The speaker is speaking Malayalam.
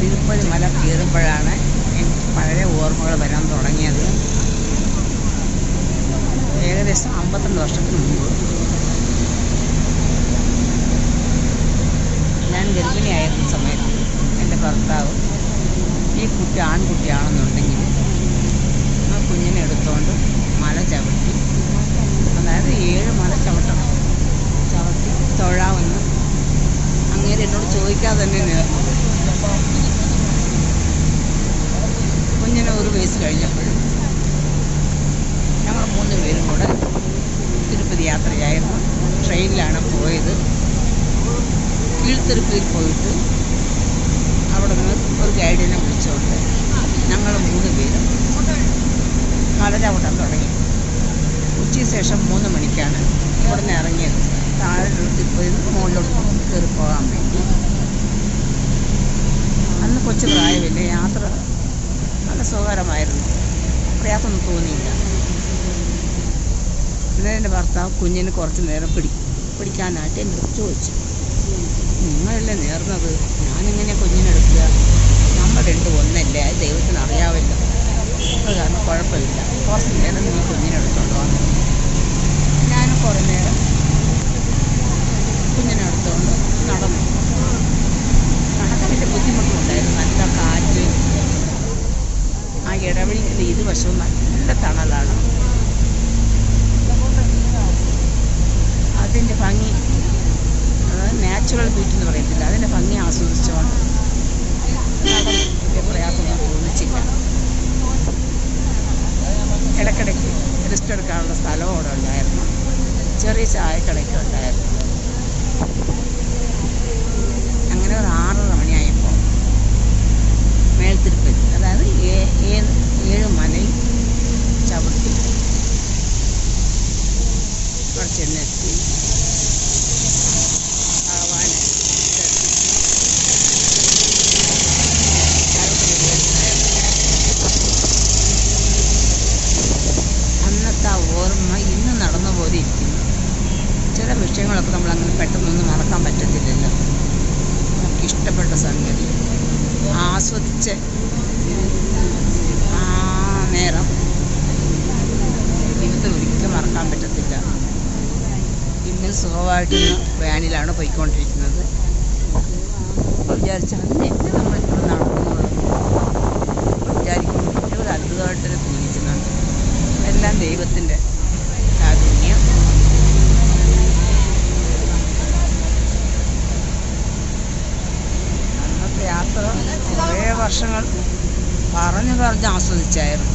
തിരുപ്പതി മല കയറുമ്പോഴാണ് എനിക്ക് പഴയ ഓർമ്മകൾ വരാൻ തുടങ്ങിയത്. ഏകദേശം അമ്പത്തിരണ്ട് വർഷത്തിന് മുമ്പ്. ഞാൻ ഗർഭിണിയായിരുന്ന സമയത്ത് എന്റെ ഭർത്താവ് ഈ കുട്ടി ആൺകുട്ടിയാണെന്നുണ്ടെങ്കിൽ ആ കുഞ്ഞിനെ എടുത്തുകൊണ്ട് മല ചവിട്ടി അതായത് ഏഴ് മല ചവിട്ടണം ചവിട്ടി തൊഴാമെന്ന് ചോദിക്കാതെ തന്നെ കുഞ്ഞിന് ഒരു വയസ്സ് കഴിഞ്ഞപ്പോൾ ഞങ്ങൾ മൂന്ന് പേരും കൂടെ തിരുപ്പതി യാത്രയായിരുന്നു. ട്രെയിനിലാണ് പോയത്. കീഴ്ത്തിരുപ്പിയിൽ പോയിട്ട് അവിടെ നിന്ന് ഒരു ഗൈഡിനെ വിളിച്ചുകൊണ്ട് ഞങ്ങൾ മൂന്ന് പേരും മല തുടങ്ങി. ഉച്ചയ്ക്ക് ശേഷം മൂന്ന് മണിക്കാണ് ഇവിടെ നിന്ന് ഇറങ്ങിയത്. താഴെ തിരുപ്പതി മുകളിലോട്ട് കയറി പോകാൻ വേണ്ടി. കൊച്ചു പ്രായമില്ല? യാത്ര നല്ല സുഖകരമായിരുന്നു. പ്രയാസമൊന്നും തോന്നിയില്ല. പിന്നെ എന്റെ ഭർത്താവ് കുഞ്ഞിന് കുറച്ച് നേരം പിടി പിടിക്കാനായിട്ട് അടുത്ത് ചോദിച്ചു. നിങ്ങളല്ലേ നേർന്നത്? ഞാനിങ്ങനെ കുഞ്ഞിനെടുക്കുക ഇരുവശവും നല്ല തണലാണ്. അതിന്റെ ഭംഗി നാച്ചുറൽ ബ്യൂട്ടി എന്ന് പറയത്തില്ല. അതിന്റെ ഭംഗി നടന്നു വലിയ പ്രയാസമൊന്നും തോന്നിച്ചില്ല. ഇടയ്ക്കിടയ്ക്ക് റെസ്റ്റ് എടുക്കാനുള്ള സ്ഥലവും അവിടെ ഉണ്ടായിരുന്നു. ചെറിയ ചായക്കടയൊക്കെ ഉണ്ടായിരുന്നു. വിഷയങ്ങളൊക്കെ നമ്മൾ അങ്ങനെ പെട്ടെന്നൊന്നും മറക്കാൻ പറ്റത്തില്ലല്ലോ. നമുക്ക് ഇഷ്ടപ്പെട്ട സംഗതി. ആസ്വദിച്ച് ആ നേരം ജീവിതത്തിൽ ഒരിക്കലും മറക്കാൻ പറ്റത്തില്ല. ഇന്ന് സുഖമായിട്ട് വാനിലാണ് പോയിക്കൊണ്ടിരിക്കുന്നത്. വിചാരിച്ചാൽ എന്നെ നമ്മളിപ്പോൾ വർഷങ്ങൾ പറഞ്ഞു പറഞ്ഞ് ആസ്വദിച്ചായിരുന്നു.